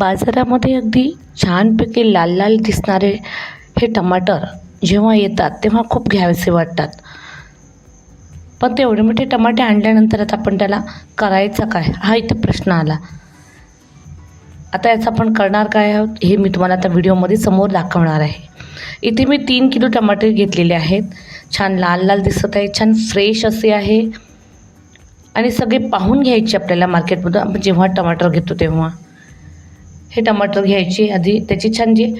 बाजारामध्ये अगदी छानपैकी लाल लाल दिसणारे हे टमाटर जेव्हा येतात तेव्हा खूप घ्यावेसे वाटतात. पण ते एवढे मोठे टमाटे आणल्यानंतर आता आपण त्याला करायचा काय? हा इथे प्रश्न आला. आता याचं आपण करणार काय आहोत हे मी तुम्हाला आता व्हिडिओमध्ये समोर दाखवणार आहे. इथे मी तीन किलो टमाटे घेतलेले आहेत. छान लाल लाल दिसत आहे छान फ्रेश असे आहे. आणि सगळे पाहून घ्यायचे आपल्याला मार्केटमधून. आपण जेव्हा टमाटर घेतो तेव्हा. हे टमाटर घ्यायचे आधी. त्याचे छान जे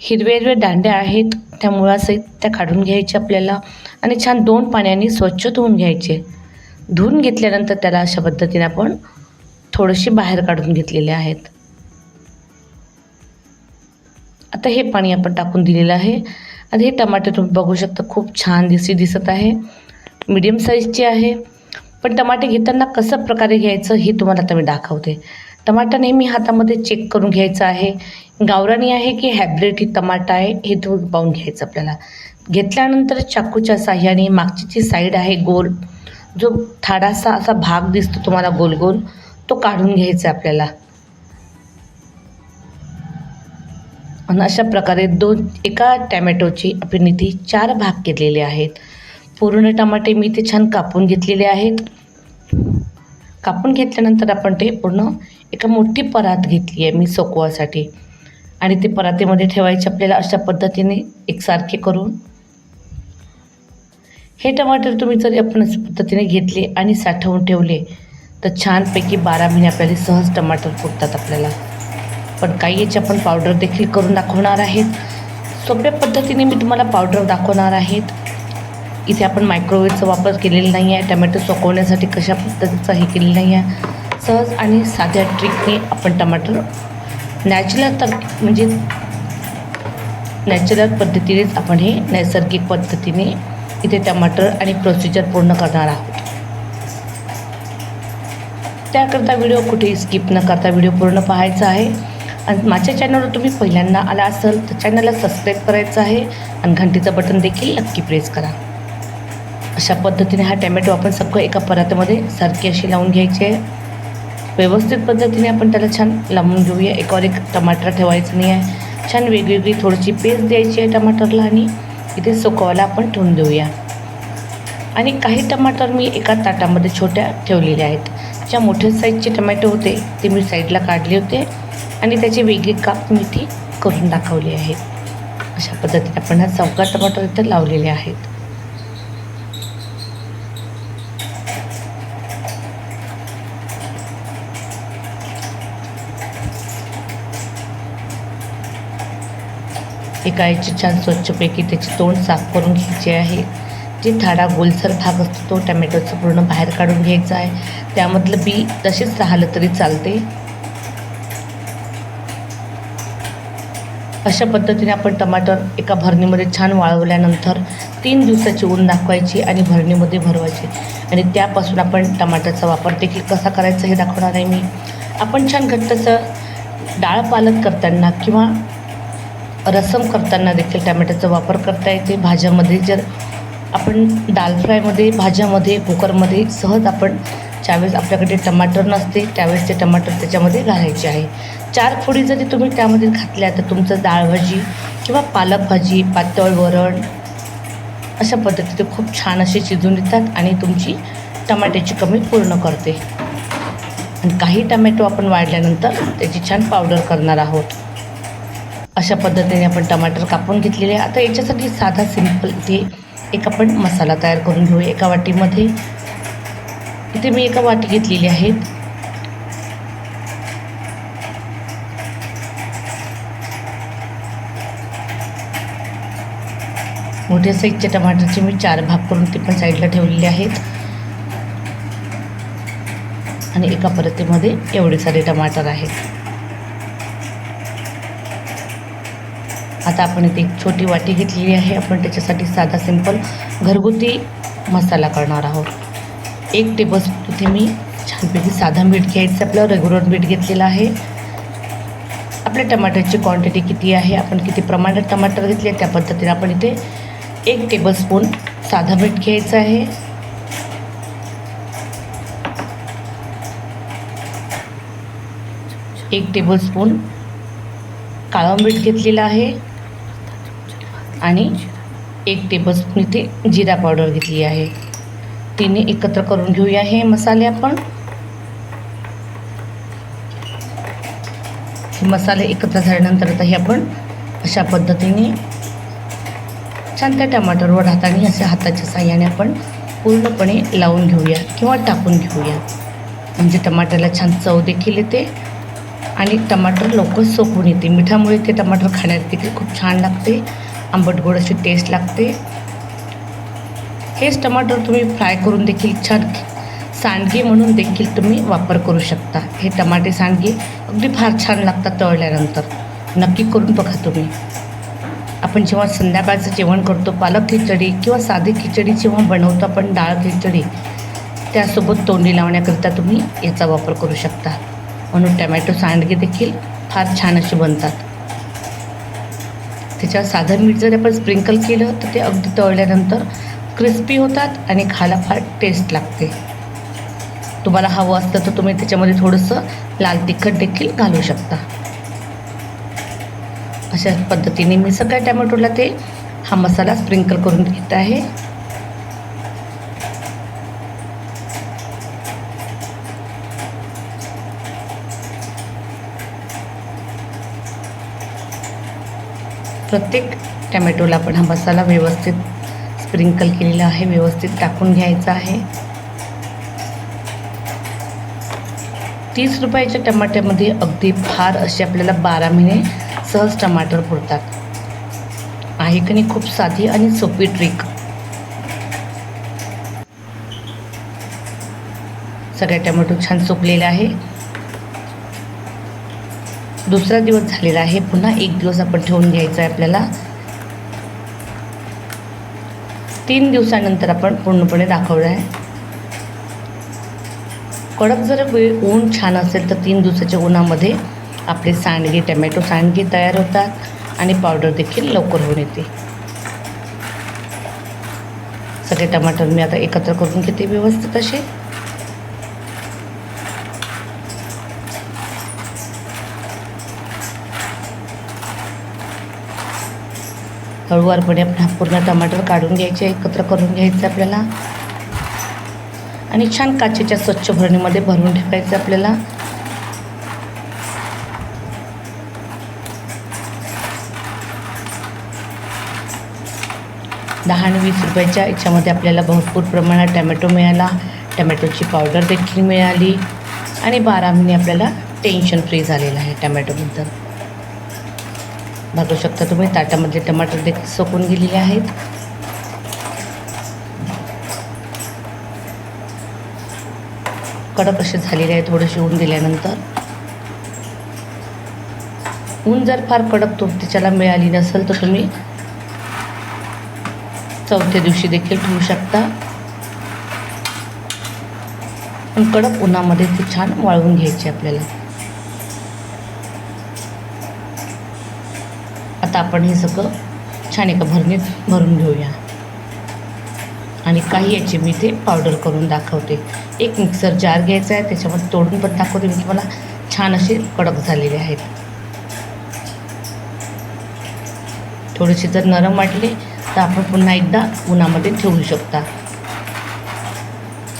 हिरवे हिरवे दांड्या आहेत त्या मुळासहित त्या काढून घ्यायच्या आपल्याला. आणि छान दोन पाण्याने स्वच्छ धुवून घ्यायचे. धुवून घेतल्यानंतर त्याला अशा पद्धतीने आपण थोडेसे बाहेर काढून घेतलेले आहेत. आता हे पाणी आपण टाकून दिलेलं आहे. आणि हे टमाटे तुम्ही बघू शकता खूप छान दिसी दिसत आहे. मीडियम साईजचे आहे. पण टमाटे घेताना कशा प्रकारे घ्यायचं हे तुम्हाला आता मी दाखवते. टमाटा नेहमी हातामध्ये चेक करून घ्यायचा आहे. गावरानी आहे की हॅब्रिड ही टमाटा आहे हे तुम्ही पाहून घ्यायचं आपल्याला. घेतल्यानंतर चाकूच्या साह्याने मागची जी साईड आहे गोल जो थाडासा असा भाग दिसतो तुम्हाला गोल गोल तो काढून घ्यायचा आहे आपल्याला. आणि अशा प्रकारे दोन एका टॅमॅटोची आपण इथे चार भाग केलेले आहेत. पूर्ण टमाटे मी ते छान कापून घेतलेले आहेत. कापून घेतल्यानंतर आपण ते पूर्ण एका मोठी परात घेतली आहे मी सोकवासाठी. आणि ते परातीमध्ये ठेवायचे आपल्याला अशा पद्धतीने एकसारखे करून. हे टमाटर तुम्ही जर आपण अशा पद्धतीने घेतले आणि साठवून ठेवले तर छानपैकी बारा महिने आपल्याला सहज टमाटर फुटतात आपल्याला. पण काही याची आपण पावडर देखील करून दाखवणार आहेत. सोप्या पद्धतीने मी तुम्हाला पावडर दाखवणार आहेत. इथे आपण मायक्रोवेव्हचा वापर केलेला नाही आहे टमॅटो सुकवण्यासाठी कशा पद्धतीचा हे केलेलं नाही आहे सहज आणि साध्या ट्रिकने आपण टमाटर नॅचरल तर म्हणजे नॅचरल पद्धतीनेच आपण हे नैसर्गिक पद्धतीने इथे टमाटर आणि प्रोसिजर पूर्ण करणार आहोत. त्याकरता व्हिडिओ कुठेही स्किप न करता व्हिडिओ पूर्ण पाहायचा आहे. आणि माझ्या चॅनलवर तुम्ही पहिल्यांदा आला असाल तर चॅनलला सबस्क्राईब करायचं आहे. आणि घंटीचं बटन देखील नक्की प्रेस करा. अशा पद्धतीने हा टॅमॅटो आपण सगळं एका परातीमध्ये सारखी अशी लावून घ्यायची. आहे व्यवस्थित पद्धतीने आपण त्याला छान लावून घेऊया. एकावर एक टमाटर ठेवायचं नाही आहे. छान वेगवेगळी थोडीशी पेस्ट द्यायची आहे टमाटरला आणि इथे सुकवायला आपण ठेवून देऊया. आणि काही टमाटर मी एका ताटामध्ये छोट्या ठेवलेल्या आहेत. ज्या मोठ्या साईजचे टमॅटो होते ते मी साईडला काढले होते आणि त्याची वेगळी काप मी ती करून दाखवली आहे. अशा पद्धतीने आपण हा चौका टमाटर इथे लावलेले आहेत. एका याची छान स्वच्छपैकी त्याची तोंड साफ करून घ्यायचे आहे. जे थाडा गोलसर भाग असतो तो टमॅटोचा पूर्ण बाहेर काढून घ्यायचा आहे. त्यामधलं बी तसेच राहिलं तरी चालते. अशा पद्धतीने आपण टमाटर एका भरणीमध्ये छान वाळवल्यानंतर तीन दिवसाची ऊन दाखवायची आणि भरणीमध्ये भरवायची. आणि त्यापासून आपण टमाटरचा वापर देखील कसा करायचा हे दाखवणार आहे मी. आपण छान घट्टचं डाळ पालक करताना किंवा रसम करताना देखील टॅमॅटोचा वापर करता येते. भाज्यामध्ये जर आपण दाल फ्रायमध्ये भाज्यामध्ये कुकरमध्ये सहज आपण ज्यावेळेस आपल्याकडे टमाटर नसते त्यावेळेस ते टमाटर त्याच्यामध्ये घालायचे आहे. चार फोडी जरी तुम्ही त्यामध्ये घातल्या तर तुमचं डाळ भाजी किंवा पालक भाजी पातळ वरण अशा पद्धतीने खूप छान असे शिजून येतात आणि तुमची टमाट्याची कमी पूर्ण करते. आणि काही टमॅटो आपण वाढल्यानंतर त्याची छान पावडर करणार आहोत. अशा पद्धतीने आपण टमाटर कापून घेतलेले आहे. आता याच्यासाठी साधा सिंपल इथे एक आपण मसाला तयार करून घेऊ. एका वाटीमध्ये इथे मी एका वाटी घेतलेली आहेत मोठ्या साईजच्या टमाटरचे मी चार भाग करून ते पण साईडला ठेवलेले आहेत. आणि एका परतीमध्ये एवढे सारे टमाटर आहेत. आता आपण इथे एक छोटी वाटी घेतलेली आहे. आपण त्याच्यासाठी साधा सिंपल घरगुती मसाला करणार आहोत. एक टेबलस्पून इथे मी छानपैकी साधा मीठ घ्यायचं. आपलं रेग्युलर मीठ घेतलेलं आहे. आपल्या टमाटरची क्वांटिटी किती आहे? आपण किती प्रमाणात टमाटर घेतले त्या पद्धतीने आपण इथे एक टेबलस्पून साधा मीठ घ्यायचं आहे. एक टेबलस्पून काळं मीठ घेतलेलं आहे. आणि एक टेबलस्पून इथे जिरा पावडर घेतली आहे. तिने एकत्र करून घेऊया हे मसाले आपण. हे मसाले एकत्र झाल्यानंतर आता हे आपण अशा पद्धतीने छान त्या टमाटरवर हाताने अशा हाताच्या साह्याने आपण पूर्णपणे लावून घेऊया किंवा टाकून घेऊया. म्हणजे टमाटरला छान चव देखील येते आणि टमाटर लवकर सोकून येते. मिठामुळे ते टमाटर खाण्यात देखील खूप छान लागते. आंबट गोड अशी टेस्ट लागते. हेच टमाटर तुम्ही फ्राय करून देखील छान सांडगे म्हणून देखील तुम्ही वापर करू शकता. हे टमाटे सांडगे अगदी फार छान लागतात तळल्यानंतर. नक्की करून बघा तुम्ही. आपण जेव्हा संध्याकाळचं जेवण करतो पालक खिचडी किंवा साधी खिचडी जेव्हा बनवतो आपण डाळ खिचडी त्यासोबत तोंडी लावण्याकरिता तुम्ही याचा वापर करू शकता. म्हणून टमॅटो सांडगे देखील फार छान असे बनतात. त्याच्यावर साधं मीठ जर आपण स्प्रिंकल केलं तर ते अगदी तळल्यानंतर क्रिस्पी होतात आणि खायला फार टेस्ट लागते. तुम्हाला हवं असतं तर तुम्ही त्याच्यामध्ये थोडंसं लाल तिखट देखील घालू शकता. अशा पद्धतीने मी सगळ्या टॅमॅटोला ते हा मसाला स्प्रिंकल करून घेत आहे. प्रत्येक टॅमॅटोला आपण हा मसाला व्यवस्थित स्प्रिंकल केलेला आहे व्यवस्थित टाकून घ्यायचा आहे. तीस रुपयाच्या टमाट्यामध्ये अगदी फार असे आपल्याला बारा महिने सहज टमाटर पुरतात. आहे की नाही खूप साधी आणि सोपी ट्रिक. सगळ्या टमॅटो छान सुकलेले आहे. दुसरा दिवस झालेला आहे. पुन्हा एक दिवस आपण ठेवून घ्यायचा आहे आपल्याला. तीन दिवसानंतर आपण पूर्णपणे दाखवलं आहे. कडक जर वेळ ऊन छान असेल तर तीन दिवसाच्या उन्हामध्ये आपले सांडगे टमॅटो सांडगे तयार होतात आणि पावडर देखील लवकर होऊन येते. सगळे टमाटर मी आता एकत्र करून घेते व्यवस्थित असे. हळूवारपणे आपण पूर्ण टमाटर काढून घ्यायचे एकत्र करून घ्यायचं आपल्याला. आणि छान काचेच्या स्वच्छ भरणीमध्ये भरून ठेवायचं आपल्याला. दहा आणि वीस रुपयाच्या याच्यामध्ये आपल्याला भरपूर प्रमाणात टमॅटो मिळाला. टमॅटोची पावडर देखील मिळाली. आणि बारा महिने आपल्याला टेन्शन फ्री झालेलं आहे टमॅटोबद्दल बघू शकता तुम्ही ताटामधले टमाटर देखील सोकून गेलेले आहेत. कडक असे झालेले आहे थोडेसे ऊन दिल्यानंतर ऊन जर फार कडक तो मिळाली नसेल तर तुम्ही चौथ्या दिवशी देखील ठेवू शकता. पण कडक उन्हामध्ये ती छान वाळवून घ्यायची आपल्याला. आता आपण हे सगळं छान एका भरणीत भरून घेऊया. आणि काही याची मी ते पावडर करून दाखवते. एक मिक्सर जार घ्यायचा आहे त्याच्यामध्ये तोडून पण दाखवते म्हणजे मी तुम्हाला छान असे कडक झालेले आहेत. थोडेसे जर नरम वाटले तर आपण पुन्हा एकदा उन्हामध्ये ठेवू शकता.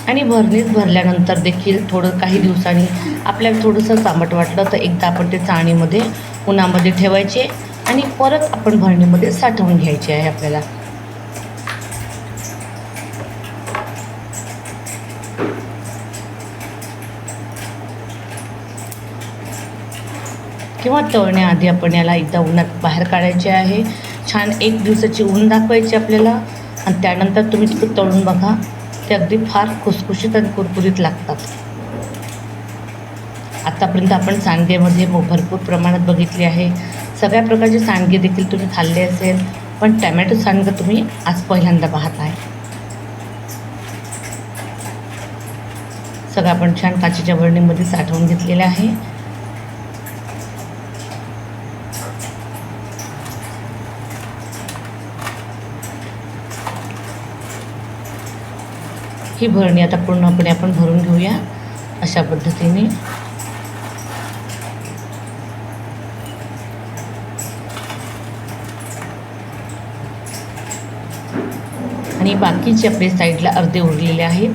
आणि भरणीत भरल्यानंतर देखील थोडं काही दिवसांनी आपल्याला थोडंसं चांबट वाटलं तर एकदा आपण ते चाळणीमध्ये उन्हामध्ये ठेवायचे. आणि परत आपण भरणीमध्ये साठवून घ्यायचे आहे आपल्याला. किंवा तळण्याआधी आपण याला एकदा उन्हात बाहेर काढायचे आहे. छान एक दिवसाची ऊन दाखवायची आपल्याला. आणि त्यानंतर तुम्ही तिथं तळून बघा ते अगदी फार खुसखुशीत आणि कुरकुरीत लागतात. आतापर्यंत आपण सांडगेमध्ये भरपूर प्रमाणात बघितले आहे. सगळ्या प्रकारचे सांडगे देखील तुम्ही खाल्ले असेल पण टॅमॅटो सांडगं तुम्ही आज पहिल्यांदा पाहत आहे. सगळं आपण छान काचेच्या बरणीमध्ये साठवून घेतलेलं आहे. ही भरणी आता पूर्णपणे आपण भरून घेऊया. अशा पद्धतीने बाकीचे आपले साईडला अर्धे उरलेले आहेत.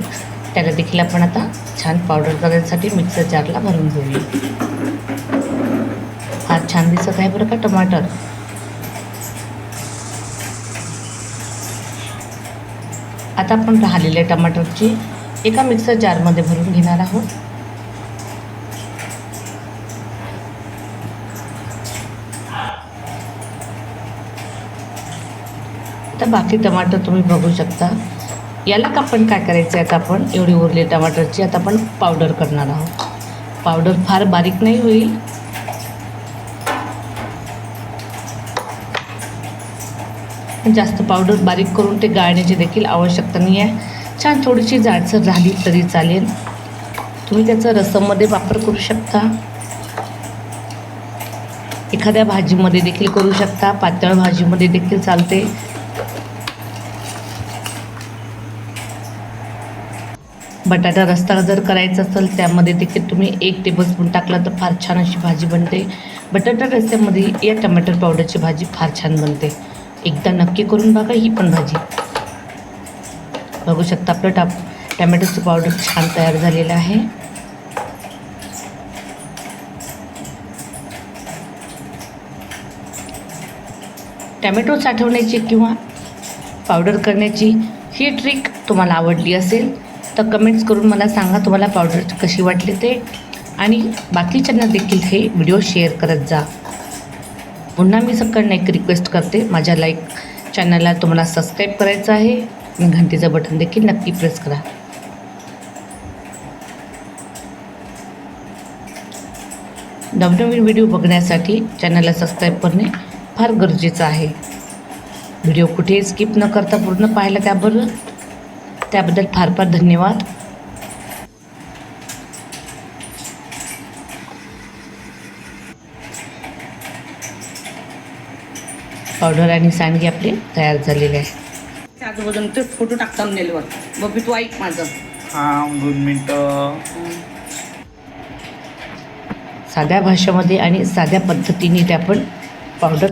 त्याला देखील आपण आता छान पावडर करण्यासाठी मिक्सर जारला भरून घेऊया. फार छान दिसत आहे बरं का टमाटर. आता आपण राहिलेल्या टमाटरची एका मिक्सर जारमध्ये भरून घेणार आहोत. आता बाकी टमाटर तुम्ही बघू शकता. याला का आपण काय करायचं आहे आता आपण? एवढी उरली टमाटरची आता आपण पावडर करणार आहोत. पावडर फार बारीक नाही होईल. जास्त पावडर बारीक करून ते गाळण्याची देखील आवश्यकता नाही आहे. छान थोडीशी जाडसर झाली तरी चालेल. तुम्ही त्याचा रसममध्ये वापर करू शकता. एखाद्या भाजीमध्ये देखील करू शकता. पातळ भाजीमध्ये देखील चालते. बटाटा रस्ता जर करायचा असेल त्यामध्ये देखील तुम्ही एक टेबलस्पून टाकला तर फार छान अशी भाजी बनते. बटाटा रस्त्यामध्ये या टमाटर पावडरची भाजी फार छान बनते. एकदा नक्की करून बघा ही पण भाजी. बघू शकता आपलं टाप टमॅटोचं पावडर छान तयार झालेलं आहे. टॅमॅटो साठवण्याची किंवा पावडर करण्याची ही ट्रिक तुम्हाला आवडली असेल. तर कमेंट्स करून मला सांगा तुम्हाला पावडर कशी वाटली ते. आणि बाकीच्यांना देखील हे व्हिडिओ शेअर करत जा. पुन्हा मी सगळ्यांना एक रिक्वेस्ट करते माझ्या लाईक चॅनलला तुम्हाला सबस्क्राईब करायचं आहे. आणि घंटीचं बटन देखील नक्की प्रेस करा. नवनवीन व्हिडिओ बघण्यासाठी चॅनलला सबस्क्राईब करणे फार गरजेचं आहे. व्हिडिओ कुठेही स्किप न करता पूर्ण पाहायला त्याबरोबर त्याबद्दल फार फार धन्यवाद. पावडर आणि सांडगे आपले तयार झालेले आहे. आजूबाजून ते फोटो टाकता नेलवर. बबी तू ऐक माझं. हा दोन मिनटं. साध्या भाषेमध्ये आणि साध्या पद्धतीने ते आपण पावडर